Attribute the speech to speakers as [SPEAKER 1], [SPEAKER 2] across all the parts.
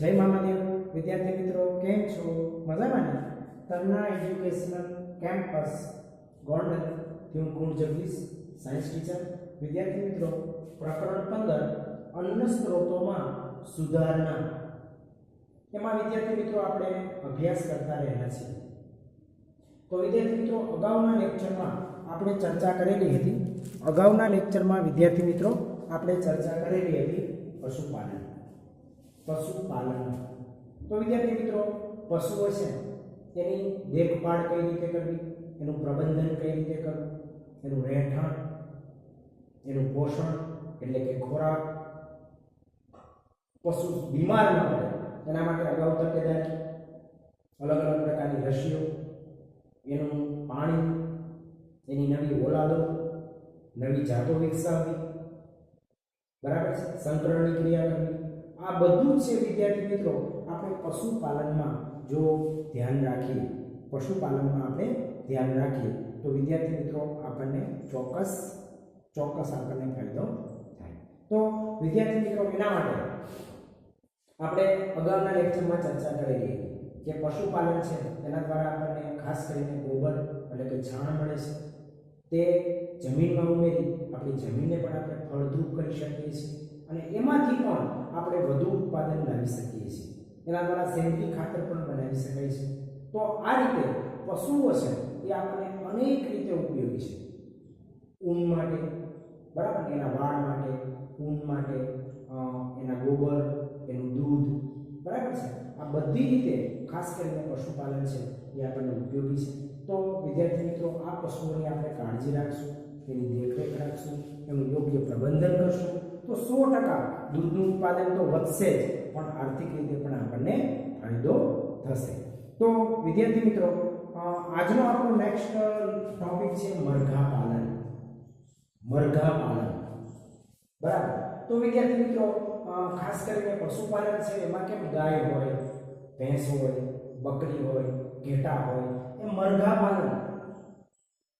[SPEAKER 1] જય મામાદેવ. વિદ્યાર્થી મિત્રો, કેમ છો? મજામાં ને? તરના એજ્યુકેશનલ કેમ્પસ, ગોંડલથી હું ગુણ જગદીશ, સાયન્સ ટીચર. વિદ્યાર્થી મિત્રો, પ્રકરણ પંદર અન્ન સ્ત્રોતોમાં સુધારણા એમાં વિદ્યાર્થી મિત્રો આપણે અભ્યાસ કરતા રહેલા છીએ. તો વિદ્યાર્થી મિત્રો, અગાઉના લેક્ચરમાં આપણે ચર્ચા કરેલી હતી. અગાઉના લેક્ચરમાં વિદ્યાર્થી મિત્રો, આપણે ચર્ચા કરેલી હતી પશુપાલન. પશુપાલન. તો વિદ્યાર્થી મિત્રો પશુઓ છે એની દેખભાળ કઈ રીતે કરવી? એનું પ્રબંધન કઈ રીતે કરવું? એનું રહેઠાણ, એનું પોષણ, એટલે કે ખોરાક. પશુ બીમાર ન પડે, એના માટે અગાઉ તકેદારી. અલગ અલગ પ્રકારની રસીઓ, એનું પાણી, એની નવી ઓલાદો, નવી જાતો વિકસાવવી. બરાબર છે? સંકરણની ક્રિયા કરવી. આ બધું જ છે, વિદ્યાર્થી મિત્રો, આપણે પશુપાલનમાં જો ધ્યાન રાખીએ, પશુપાલનમાં આપણે ધ્યાન રાખીએ, તો વિદ્યાર્થી મિત્રો, આપણને ચોક્કસ ચોક્કસ આપણને ફાયદો થાય. તો વિદ્યાર્થી મિત્રો, એના માટે આપણે અગાઉના લેક્ચરમાં ચર્ચા કરેલી હતી કે પશુપાલન છે એના દ્વારા આપણને ખાસ કરીને ગોબર એટલે કે છાણ મળે છે. તે જમીનમાં ઉમેરી, આપણી જમીનને પણ આપણે ફળદ્રુપ કરી શકીએ છીએ. અને એમાંથી પણ ઉત્પાદન લાવી શકીએ છીએ. એના દ્વારા સેન્દ્રીય ખાતર પણ બનાવી શકાય છે. તો આ રીતે પશુઓ છે એ આપણને અનેક રીતે ઉપયોગી છે. ઊન માટે, બરાબર? એના વાળ માટે, ઊન માટે એના ગોબર, એનું દૂધ, બરાબર છે? આ બધી રીતે ખાસ કરીને પશુપાલન છે એ આપણને ઉપયોગી છે. તો વિદ્યાર્થી મિત્રો, આ પશુઓની આપણે કાળજી રાખશું, એની દેખરેખ રાખશું, એનું યોગ્ય પ્રબંધન કરશું. તો સો ટકા દૂધનું ઉત્પાદન તો વધશે જ. પણ આર્થિક રીતે પણ આપણને ફાયદો થશે. તો વિદ્યાર્થી મિત્રો આજનો આપણો નેક્સ્ટ ટોપિક છે મરઘા પાલન. મરઘા પાલન. બરાબર? તો વિદ્યાર્થી મિત્રો ખાસ કરીને પશુપાલન છે, એમાં કેમ ગાય હોય, ભેંસ હોય, બકરી હોય, ઘેટા હોય, એ મરઘા પાલન.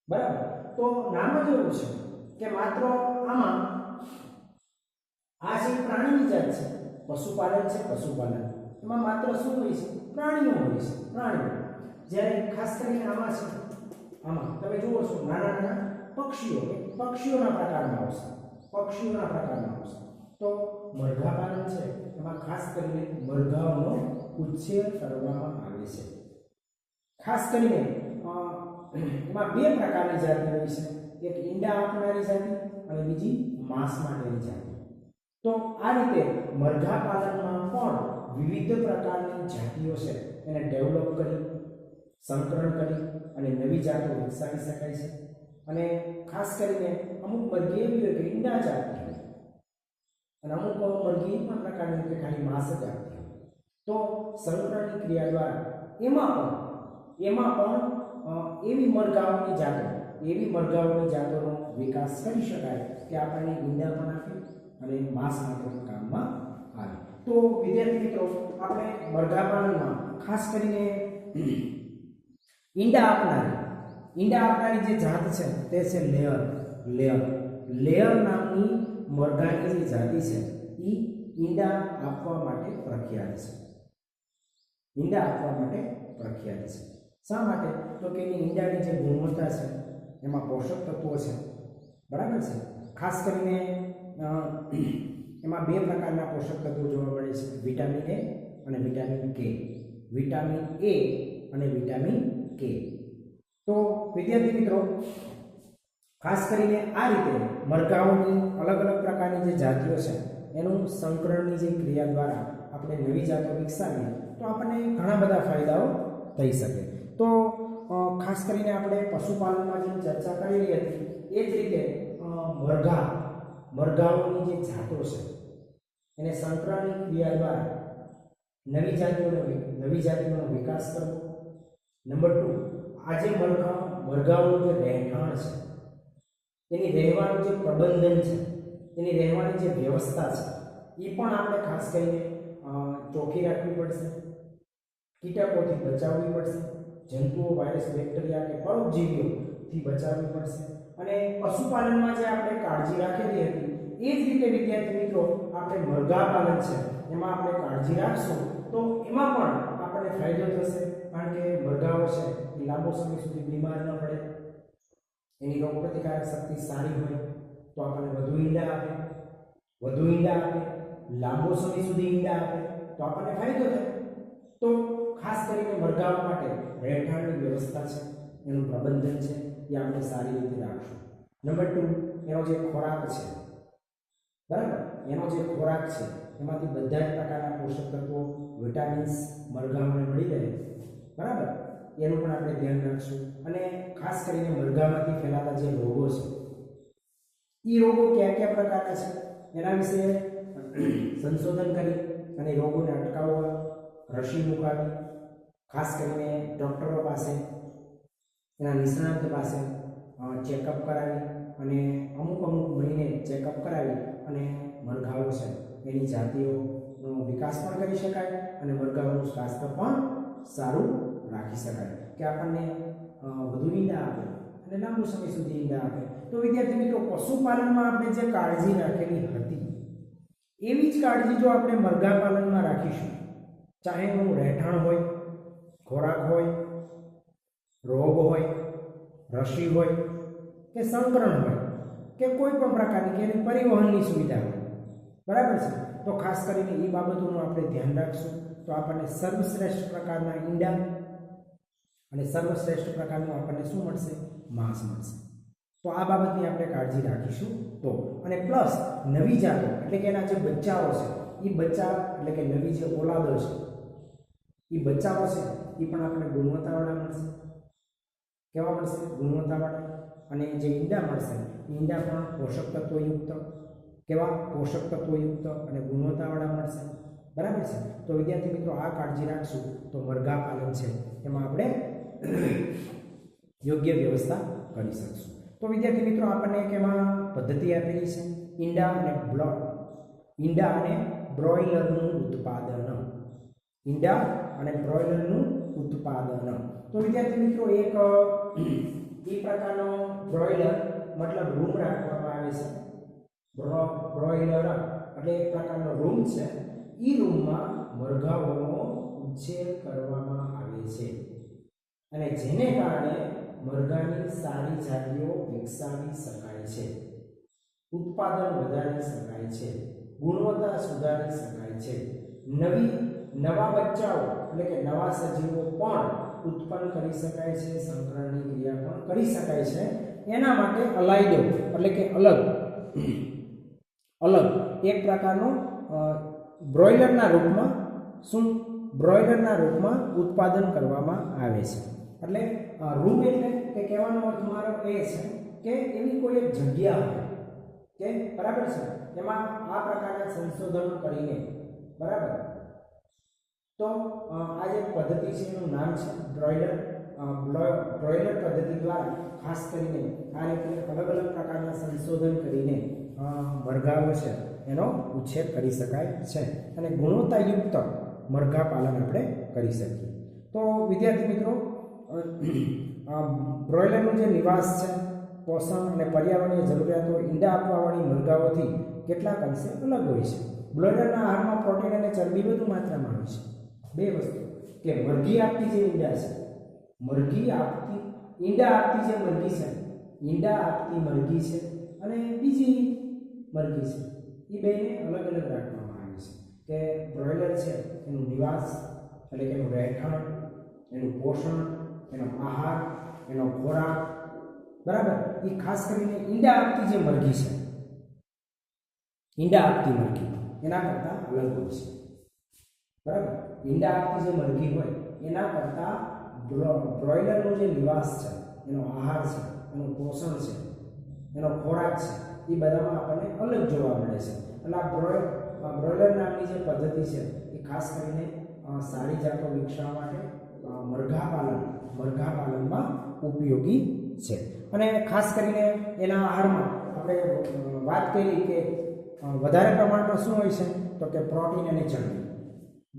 [SPEAKER 1] બરાબર? તો નામ જ એવું છે કે માત્ર આમાં આ જે પ્રાણીની જાત છે પશુપાલન છે, પશુપાલન. એમાં માત્ર શું હોય છે? પ્રાણીઓ હોય છે, પ્રાણીઓ. જ્યારે ખાસ કરીને આમાં છે, આમાં તમે જુઓ છો, નાના નાના પક્ષીઓ પક્ષીઓના પ્રકારના આવશે, પક્ષીઓના પ્રકારના આવશે. તો મરઘા પાલન છે, એમાં ખાસ કરીને મરઘાઓનો ઉછેર કરવામાં આવે છે. ખાસ કરીને એમાં બે પ્રકારની જાતિ હોય છે, એક ઈંડા આપનારી જાતિ અને બીજી માંસ માટેની જાતિ. તો આ રીતે મરઘા પાલનમાં પણ વિવિધ પ્રકારની જાતિઓ છે. એને ડેવલપ કરી, સંકરણ કરી અને નવી જાતો વિકસાવી શકાય છે. અને ખાસ કરીને અમુક મરઘી એવી હોય કે ઈંડા હોય. અને અમુક મરઘી પણ પ્રકારની કે ખાલી માંસ જ હોય. તો સંકરણની ક્રિયા દ્વારા એમાં પણ એમાં પણ એવી મરઘાઓની જાતો, એવી મરઘાઓની જાતોનો વિકાસ કરી શકાય કે આપણને ઈંડા પણ આપે અને માંસ માટે પણ કામમાં આવે. તો વિદ્યાર્થી મિત્રો આપણે મરઘા પાલનમાં ખાસ કરીને ઈંડા આપનારી ઈંડા આપનારી જે જાત છે તે છે લેયર. લેયર. લેયર નામની મરઘાની જે જાતિ છે એ ઈંડા આપવા માટે પ્રખ્યાત છે. ઈંડા આપવા માટે પ્રખ્યાત છે. શા માટે? તો કે એની ઈંડાની જે ગુણવત્તા છે એમાં પોષક તત્વો છે. બરાબર છે? ખાસ કરીને અ, એમાં બે પ્રકારના પોષક તત્વો જોવા મળે છે. વિટામિન એ અને વિટામિન કે. વિટામિન એ અને વિટામિન કે. તો વિદ્યાર્થી મિત્રો, ખાસ કરીને આ રીતે મરઘાઓની અલગ અલગ પ્રકારની જે જાતિઓ છે, એનું સંકરણની જે ક્રિયા દ્વારા આપણે નવી જાતો વિકસાવીએ, તો આપણને ઘણા બધા ફાયદાઓ થઈ શકે. તો ખાસ કરીને આપણે પશુપાલનમાં જે ચર્ચા કરી હતી, એ જ રીતે મરઘા મરઘાઓની જે જાતો છે, એને સંકરણની ક્રિયા દ્વારા નવી જાતિઓનો નવી જાતિઓનો વિકાસ કરવો. નંબર ટુ આજે મરઘા, મરઘાઓનું જે રહેઠાણ છે, એની રહેવાનું જે પ્રબંધન છે, એની રહેવાની જે વ્યવસ્થા છે, એ પણ આપણે ખાસ કરીને ચોખ્ખી રાખવી પડશે. કીટકોથી બચાવવી પડશે. જંતુઓ, વાયરસ, બેક્ટેરિયા કે પરોપજીવીઓથી બચાવવી પડશે. અને પશુપાલનમાં જે આપણે કાળજી રાખેલી હતી, એ જ રીતે, વિદ્યાર્થી મિત્રો, આપણે મરઘા પાલન છે, એમાં આપણે કાળજી રાખશું, તો એમાં પણ આપણને ફાયદો થશે, કારણ કે મરઘાઓ છે, એ લાંબો સમય સુધી બીમાર ન પડે. એની રોગપ્રતિકારક શક્તિ સારી હોય, તો આપણને વધુ ઈંડા આપે. વધુ ઈંડા આપે, લાંબો સમય સુધી ઈંડા આપે, તો આપણને ફાયદો થાય. તો ખાસ કરીને મરઘાઓ માટે રહેઠાણની વ્યવસ્થા છે, એનું પ્રબંધન છે. એ આપણે સારી રીતે રાખશું. નંબર ટુ એનો જે ખોરાક છે, બરાબર? એનો જે ખોરાક છે, એમાંથી બધા જ પ્રકારના પોષક તત્વો વિટામિન્સ મરઘાઓને મળી રહે, બરાબર? એનું પણ આપણે ધ્યાન રાખશું. અને ખાસ કરીને મરઘામાંથી ફેલાતા જે રોગો છે એ રોગો કયા કયા પ્રકારના છે? એના વિશે સંશોધન કરી અને રોગોને અટકાવવા, રસી મુકાવી, ખાસ કરીને ડૉક્ટરો પાસે એના નિષ્ણાંત પાસે ચેકઅપ કરાવી અને અમુક અમુક મહિને ચેકઅપ કરાવી અને મરઘાઓ છે. એની જાતિઓનો વિકાસ પણ કરી શકાય અને મરઘાઓનું સ્વાસ્થ્ય પણ સારું રાખી શકાય. કે આપણને વધુ ઈંડા આપે અને લાંબો સમય સુધી ઈંડા આપે. તો વિદ્યાર્થી મિત્રો, પશુપાલનમાં આપણે જે કાળજી રાખેલી હતી, એવી જ કાળજી જો આપણે મરઘા પાલનમાં રાખીશું. ચાહે એનું રહેઠાણ હોય, ખોરાક હોય રોગ હોય, રસી હોય કે સંકરણ હોય કે કોઈ પણ પ્રકારની કે એની પરિવહનની સુવિધા હોય. બરાબર છે? તો ખાસ કરીને એ બાબતોનું આપણે ધ્યાન રાખશું. તો આપણને સર્વશ્રેષ્ઠ પ્રકારના ઈંડા અને સર્વશ્રેષ્ઠ પ્રકારનું આપણને શું મળશે? માંસ મળશે. તો આ બાબતની આપણે કાળજી રાખીશું. તો અને પ્લસ નવી જાતો એટલે કે એના જે બચ્ચાઓ છે એ બચ્ચા એટલે કે નવી જે ઓલાદો છે એ બચ્ચાઓ છે એ પણ આપણને ગુણવત્તાવાળા મળશે. કેવા મળશે? ગુણવત્તાવાળા અને જે ઈંડા મળશે ઈંડા પણ પોષક તત્વયુક્ત કેવા? પોષક તત્વયુક્ત અને ગુણવત્તાવાળા મળશે. બરાબર છે? તો વિદ્યાર્થી મિત્રો, આ કાળજી રાખશું. તો મરઘા પાલન છે. એમાં આપણે યોગ્ય વ્યવસ્થા કરી શકશું. તો વિદ્યાર્થી મિત્રો, આપણને એક એમાં પદ્ધતિ આપેલી છે. ઈંડા અને બ્લો ઈંડા અને બ્રોઇલરનું ઉત્પાદન. ઈંડા અને બ્રોઇલરનું ઉત્પાદન. તો વિદ્યાર્થી મિત્રો, એક, એ પ્રકારનો બ્રોઇલર મતલબ રૂમ રાખવામાં આવે છે. બ્રો, બ્રોઇલર, એટલે એક પ્રકારનો રૂમ છે. એ રૂમમાં મરઘાઓનો ઉછેર કરવામાં આવે છે. અને જેને કારણે મરઘાની સારી જાતિઓ વિકસાવી શકાય છે. ઉત્પાદન વધારી શકાય છે. ગુણવત્તા સુધારી શકાય છે. નવી, નવા બચ્ચાઓ એટલે કે નવા સજીવો પણ ઉત્પન્ન કરી શકાય છે સંકરણની ક્રિયા પણ કરી શકાય છે. એના માટે અલાયદો, એટલે કે અલગ અલગ, એક પ્રકારનો બ્રોઇલરના રૂપમાં શું? બ્રોઇલરના રૂપમાં ઉત્પાદન કરવામાં આવે છે. એટલે રૂપ એટલે કે કહેવાનો અર્થ મારો એ છે કે એવી કોઈ એક જગ્યા હોય, કે બરાબર છે? એમાં આ પ્રકારના સંશોધનો કરીને, બરાબર? તો આ જે પદ્ધતિ છે એનું નામ છે બ્રોઇલર બ્રોઇલર પદ્ધતિ દ્વારા ખાસ કરીને આ રીતે અલગ અલગ પ્રકારના સંશોધન કરીને મરઘાઓ છે એનો ઉછેર કરી શકાય છે અને ગુણવત્તાયુક્ત મરઘા પાલન આપણે કરી શકીએ. તો, વિદ્યાર્થી મિત્રો બ્રોઇલરનું જે નિવાસ છે, પોષણ અને પર્યાવરણીય જરૂરિયાતો ઈંડા આપવાવાળી મરઘાઓથી કેટલાક અંશે અલગ હોય છે. બ્રોઇલરના આહારમાં પ્રોટીન અને ચરબી વધુ માત્રામાં હોય છે. બે વસ્તુ. કે મરઘી આપતી જે ઈંડા છે. મરઘી આપતી, ઈંડા આપતી જે મરઘી છે. ઈંડા આપતી, મરઘી છે. અને બીજી મરઘી છે. એ બેને અલગ અલગ રાખવામાં આવે છે. કે બ્રોઇલર છે, એનું નિવાસ, એટલે કે એનું રહેઠાણ, એનું પોષણ, એનો આહાર, એનો ખોરાક. બરાબર? એ ખાસ કરીને ઈંડા આપતી જે મરઘી છે. ઈંડા આપતી મરઘી. એના કરતાં અલગ હોય છે. બરાબર? ઈંડા આપતી જે મરઘી હોય, એના કરતાં બ્રો- બ્રોઇલરનો જે નિવાસ છે, એનો આહાર છે, એનું પોષણ છે, એનો ખોરાક છે, એ બધામાં આપણને અલગ જોવા મળે છે. અને આ આ બ્રોઇલર નામની જે પદ્ધતિ છે, એ ખાસ કરીને સારી જાતો વિકસાવવા માટે મરઘા પાલન, મરઘા પાલનમાં ઉપયોગી છે. અને ખાસ કરીને એના આહારમાં આપણે વાત કરી કે વધારે પ્રમાણમાં શું હોય છે, તો કે પ્રોટીન અને ચરબી.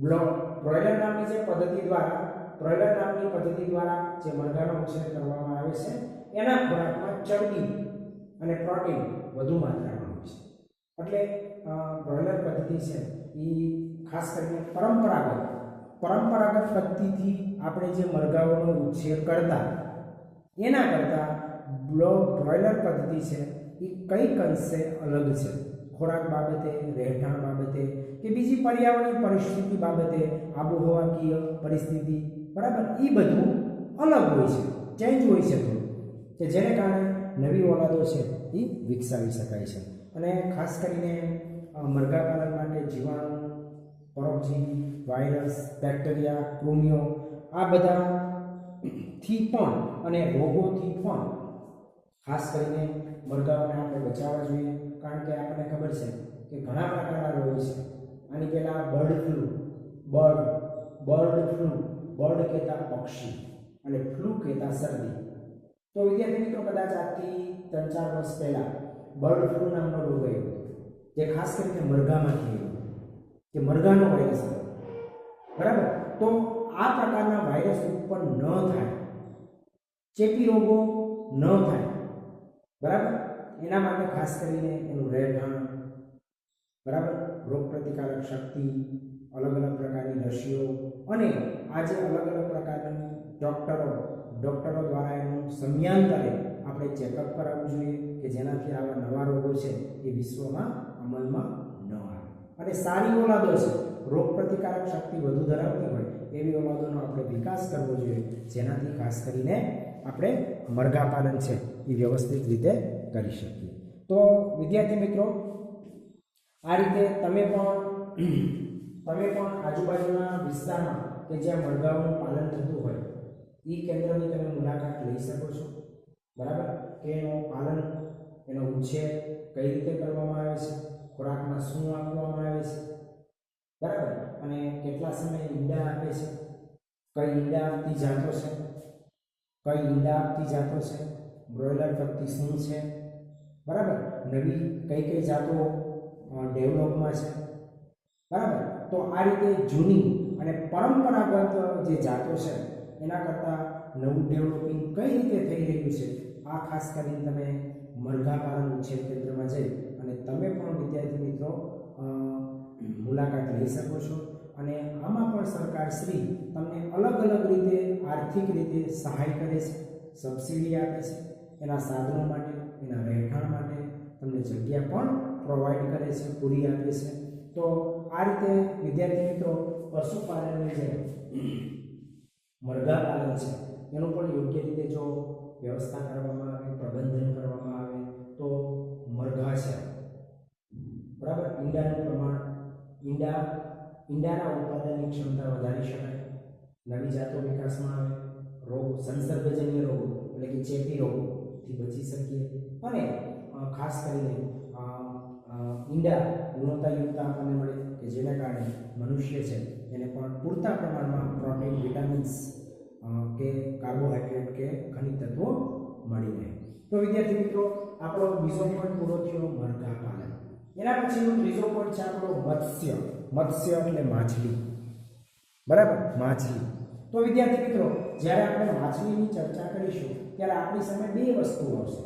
[SPEAKER 1] બ્લો બ્રોઇલર નામની જે પદ્ધતિ દ્વારા બ્રોઇલર નામની પદ્ધતિ દ્વારા જે મરઘાનો ઉછેર કરવામાં આવે છે, એના ખોરાકમાં ચરબી અને પ્રોટીન વધુ માત્રામાં હોય છે. એટલે બ્રોઇલર પદ્ધતિ છે એ ખાસ કરીને પરંપરાગત પરંપરાગત પદ્ધતિથી આપણે જે મરઘાઓનો ઉછેર કરતા, એના કરતાં બ્લો બ્રોઇલર પદ્ધતિ છે એ કંઈક અંશે અલગ છે? ખોરાક બાબતે, રહેઠાણ બાબતે કે બીજી પર્યાવરણીય પરિસ્થિતિ બાબતે આબોહવાકીય પરિસ્થિતિ, બરાબર? એ બધું અલગ હોય છે ચેન્જ હોય છે થોડું કે જેને કારણે નવી ઓલાદો છે એ વિકસાવી શકાય છે. અને ખાસ કરીને મરઘા પાલન માટે જીવાણુ, પરોપજીવી, વાયરસ, બેક્ટેરિયા, કૃમિઓ, આ બધા થી પણ અને રોગોથી પણ ખાસ કરીને મરઘાઓને આપણે બચાવવા જોઈએ. કારણ કે આપણને ખબર છે કે ઘણા પ્રકારના રોગ છે. આની પહેલાં bird flu, bird bird flu, bird કહેતા પક્ષી અને ફ્લૂ કહેતા શરદી. તો વિદ્યાર્થી મિત્રો કદાચ આજથી ત્રણ ચાર વર્ષ પહેલાં બર્ડ ફ્લૂ નામનો રોગ આવ્યો. જે ખાસ કરીને મરઘામાંથી આવ્યો. કે મરઘાનો વાયરસ બરાબર? તો આ પ્રકારના વાયરસ ઉત્પન્ન ન થાય. ચેપી રોગો ન થાય. બરાબર? એના માટે ખાસ કરીને એનું રહેઠાણ, બરાબર? રોગ પ્રતિકારક શક્તિ, અલગ અલગ પ્રકારની રસીઓ અને આજે અલગ અલગ પ્રકારની ડૉક્ટરો ડૉક્ટરો દ્વારા એનું સમયાંતરે આપણે ચેકઅપ કરાવવું જોઈએ કે જેનાથી આવા નવા રોગો છે એ વિશ્વમાં અમલમાં ન આવે. અને સારી ઓલાદો છે, રોગ પ્રતિકારક શક્તિ વધુ ધરાવતી હોય એવી ઓલાદોનો આપણે વિકાસ કરવો જોઈએ, જેનાથી ખાસ કરીને આપણે મરઘા પાલન છે એ વ્યવસ્થિત રીતે કરી શકીએ. તો વિદ્યાર્થી મિત્રો, આ રીતે તમે પણ તમે પણ આજુબાજુના વિસ્તારમાં કે જ્યાં મરઘાઓનું પાલન થતું હોય એ કેન્દ્રની તમે મુલાકાત લઈ શકો છો. બરાબર? કે એનું પાલન, એનો ઉછેર કઈ રીતે કરવામાં આવે છે? ખોરાકમાં શું આપવામાં આવે છે? બરાબર? અને કેટલા સમય ઈંડા આપે છે? કઈ ઈંડા આપતી જાતો છે? કઈ ઈંડા આપતી જાતો છે? બ્રોઇલર કરતી શું છે? બરાબર? નવી કઈ કઈ જાતો ડેવલપમાં છે? બરાબર? તો આ રીતે જૂની અને પરંપરાગત જે જાતો છે, એના કરતાં નવું ડેવલપિંગ કઈ રીતે થઈ રહ્યું છે? આ ખાસ કરીને તમે મરઘા પાલન ઉછેર કેન્દ્રમાં જઈ અને તમે પણ વિદ્યાર્થી મિત્રો મુલાકાત લઈ શકો છો. અને આમાં પણ સરકાર શ્રી તમને અલગ અલગ રીતે આર્થિક રીતે સહાય કરે છે. સબસિડી આપે છે. એના સાધનો માટે, એના રહેઠાણ માટે તમને જગ્યા પણ પ્રોવાઈડ કરે છે, પૂરી આપે છે. તો આ રીતે વિદ્યાર્થી મિત્રો પશુપાલનની જે મરઘા પાલન છે. એનું પણ યોગ્ય રીતે જો વ્યવસ્થા કરવામાં આવે, પ્રબંધન કરવામાં આવે, તો મરઘા છે. બરાબર? ઈંડાનું પ્રમાણ, ઈંડા ઈંડાના ઉત્પાદનની ક્ષમતા વધારી શકાય. નવી જાતો વિકાસમાં આવે. રોગ, સંસર્ગજન્ય રોગો, એટલે કે ચેપી રોગોથી બચી શકીએ. અને ખાસ કરીને ઈંડા ગુણવત્તાયુક્ત આપણને મળે, કે જેના કારણે મનુષ્ય છે, એને પણ પૂરતા પ્રમાણમાં પ્રોટીન, વિટામિન્સ કે કાર્બોહાઈડ્રેટ કે ખનિજ તત્વો મળી રહે. તો વિદ્યાર્થી મિત્રો, આપણો બીજો પોઈન્ટ પૂરો થયો મરઘા પાલન. એના પછીનો ત્રીજો પોઈન્ટ છે આપણો મત્સ્ય. મત્સ્ય એટલે માછલી. બરાબર? માછલી. તો વિદ્યાર્થી મિત્રો, જ્યારે આપણે માછલીની ચર્ચા કરીશું, ત્યારે આપણી સામે બે વસ્તુ આવશે.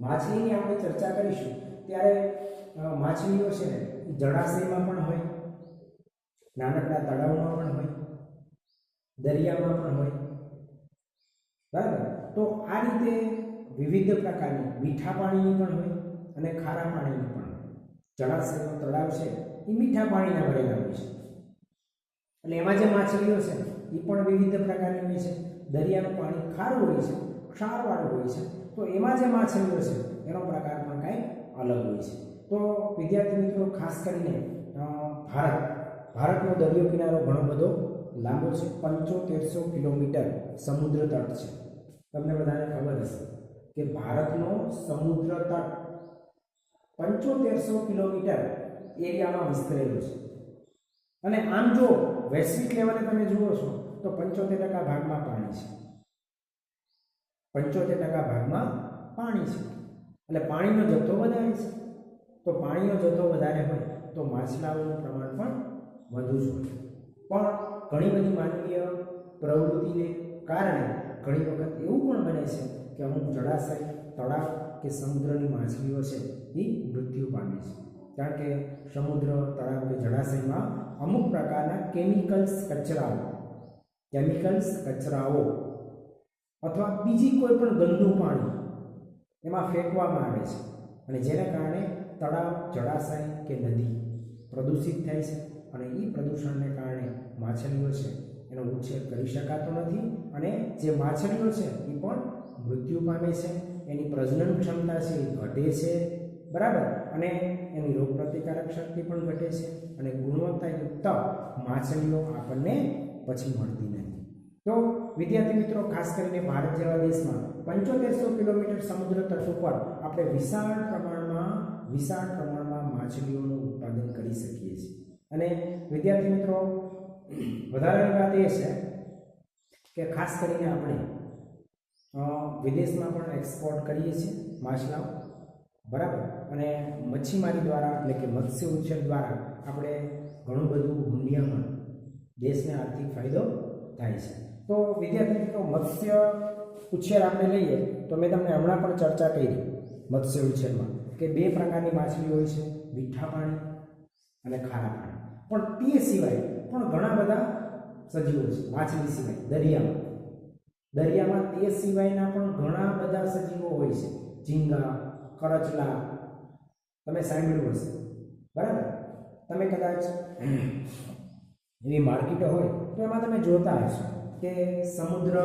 [SPEAKER 1] માછલીની આપણે ચર્ચા કરીશું, ત્યારે માછલીઓ છે ને જળાશયમાં પણ હોય, નાનકડા તળાવમાં પણ હોય, દરિયામાં પણ હોય. બરાબર? તો આ રીતે વિવિધ પ્રકારની મીઠા પાણીની પણ હોય અને ખારા પાણીની પણ જળાશયનો તળાવ છે, એ મીઠા પાણીના ભરેલા હોય છે. એટલે એમાં જે માછલીઓ છે, એ પણ વિવિધ પ્રકારની હોય છે. દરિયાનું પાણી ખારું હોય છે, ક્ષારવાળું હોય છે. તો એમાં જે માછલીઓ છે, એનો પ્રકાર પણ કાંઈ અલગ હોય છે. તો વિદ્યાર્થી મિત્રો, ખાસ કરીને ભારત. ભારતનો દરિયો કિનારો ઘણો બધો લાંબો છે, પંચોતેરસો કિલોમીટર સમુદ્ર તટ છે. તમને બધાને ખબર હશે કે ભારતનો સમુદ્ર તટ પંચોતેરસો કિલોમીટર એરિયામાં વિસ્તરેલું છે. અને આમ જો વૈશ્વિક લેવલે તમે જુઓ છો, તો પંચોતેર ટકા ભાગમાં પાણી છે. પંચોતેર ટકા ભાગમાં પાણી છે. એટલે પાણીનો જથ્થો વધારે છે. તો પાણીનો જથ્થો વધારે હોય, તો માછલાઓનું પ્રમાણ પણ વધુ જ હોય. પણ ઘણી બધી માનવીય પ્રવૃત્તિને કારણે ઘણી વખત એવું પણ બને છે કે અમુક જળાશય, તળાવ કે સમુદ્રની માછલીઓ છે એ મૃત્યુ પામે છે. કારણ કે સમુદ્ર, તળાવ કે જળાશયમાં અમુક પ્રકારના કેમિકલ્સ કચરાઓ કેમિકલ્સ કચરાઓ અથવા બીજી કોઈ પણ ગંદુ પાણી એમાં ફેંકવામાં આવે છે અને જેને કારણે તળાવ, જળાશય કે નદી પ્રદૂષિત થાય છે અને એ પ્રદૂષણને કારણે માછલીઓ છે એનો ઉછેર કરી શકાતો નથી અને જે માછલીઓ છે એ પણ મૃત્યુ પામે છે, એની પ્રજનન ક્ષમતા છે એ ઘટે છે, બરાબર? અને એની રોગપ્રતિકારક શક્તિ પણ ઘટે છે અને ગુણવત્તાયુક્ત માછલીઓ આપણને પછી મળતી નથી. તો વિદ્યાર્થી મિત્રો, ખાસ કરીને ભારત જેવા દેશમાં પંચોતેરસો કિલોમીટર સમુદ્ર તટ ઉપર આપણે વિશાળ પ્રમાણમાં વિશાળ પ્રમાણમાં માછલીઓનું ઉત્પાદન કરી શકીએ છીએ. અને વિદ્યાર્થી મિત્રો વધારાની વાત એ છે કે ખાસ કરીને આપણે વિદેશમાં પણ એક્સપોર્ટ કરીએ છીએ, માછલાઓ. બરાબર? અને મચ્છીમારી દ્વારા, એટલે કે મત્સ્ય ઉછેર દ્વારા આપણે ઘણું બધું હુંડિયામાં દેશને આર્થિક ફાયદો થાય છે. તો વિદ્યાર્થી મિત્રો, મત્સ્ય ઉછેર આપણે લઈએ, તો મેં તમને હમણાં પણ ચર્ચા કરી, મત્સ્ય ઉછેરમાં, કે બે પ્રકારની માછલી હોય છે, મીઠા પાણી અને ખારા પાણી. પણ તે સિવાય પણ ઘણા બધા સજીવો છે, માછલી સિવાય, દરિયામાં. દરિયામાં તે સિવાયના પણ ઘણા બધા સજીવો હોય છે. ઝીંગા કરચલા તમે સાંભળ્યું હશે. બરાબર? તમે કદાચ એવી માર્કેટો હોય તો એમાં તમે જોતા હશો કે સમુદ્ર,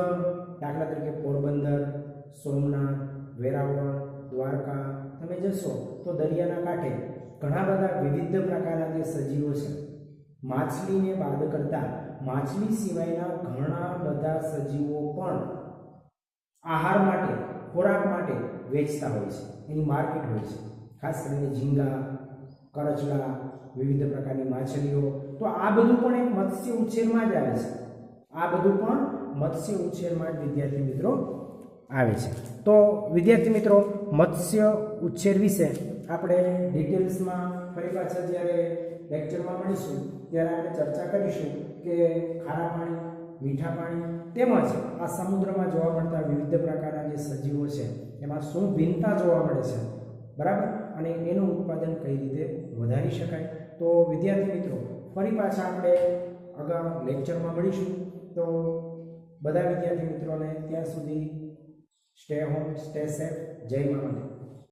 [SPEAKER 1] દાખલા તરીકે પોરબંદર, સોમનાથ, વેરાવળ, દ્વારકા, તમે જશો તો દરિયાના કાંઠે ઘણા બધા વિવિધ પ્રકારના જે સજીવો છે, માછલીને બાદ કરતા માછલી સિવાયના ઘણા બધા સજીવો પણ આહાર માટે, ખોરાક માટે વેચતા હોય છે. એની માર્કેટ હોય છે. ખાસ કરીને ઝીંગા, કરચલા, વિવિધ પ્રકારની માછલીઓ. તો આ બધું પણ એક મત્સ્ય ઉછેરમાં જ આવે છે. આ બધું પણ મત્સ્ય ઉછેરમાં જ વિદ્યાર્થી મિત્રો આવે છે. તો વિદ્યાર્થી મિત્રો, મત્સ્ય ઉછેર વિશે આપણે ડિટેલ્સમાં ફરી પાછા જ્યારે લેક્ચરમાં મળીશું, ત્યારે આપણે ચર્ચા કરીશું. કે ખારા પાણી, મીઠા પાણી તેમજ આ સમુદ્રમાં જોવા મળતા વિવિધ પ્રકારના જે સજીવો છે, એમાં શું ભિન્નતા જોવા મળે છે? બરાબર? અને એનું ઉત્પાદન કઈ રીતે વધારી શકાય? તો વિદ્યાર્થી મિત્રો, ફરી પાછા આપણે અગાઉ લેક્ચરમાં મળીશું. તો બધા વિદ્યાર્થી મિત્રોને ત્યાં સુધી સ્ટે હોમ સ્ટે સેફ જય મામાને